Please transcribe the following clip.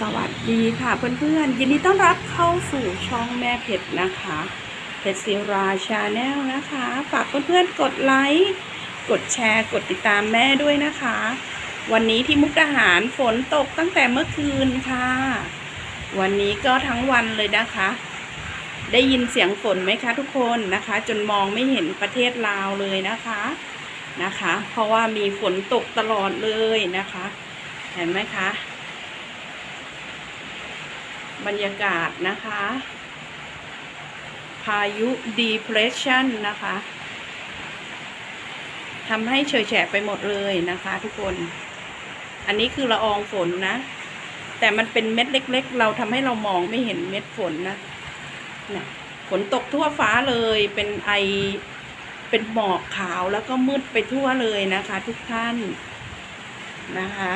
สวัสดีค่ะเพื่อนๆ ยินดีต้อนรับเข้าสู่ช่องแม่เพชรนะคะเพชรศิราชาแนลนะคะ ฝากเพื่อนๆกดไลค์กดแชร์กดติดตามแม่ด้วยนะคะ วันนี้ที่มุกดาหารฝนตกตั้งแต่เมื่อคืนค่ะ วันนี้ก็ทั้งวันเลยนะคะ ได้ยินเสียงฝนไหมคะทุกคนนะคะ จนมองไม่เห็นประเทศลาวเลยนะคะนะคะ เพราะว่ามีฝนตกตลอดเลยนะคะ เห็นไหมคะ บรรยากาศนะคะ พายุ depression นะคะทำให้เฉยแฉะไปหมดเลยนะคะ ทุกคน อันนี้คือละอองฝนนะ แต่มันเป็นเม็ดเล็ก ๆ เราทำให้เรามองไม่เห็นเม็ดฝนนะนฝนตกทั่วฟ้าเลยเป็นไอเป็นหมอกขาวแล้วก็มืดไปทั่วเลยนะคะ ทุกท่านนะคะ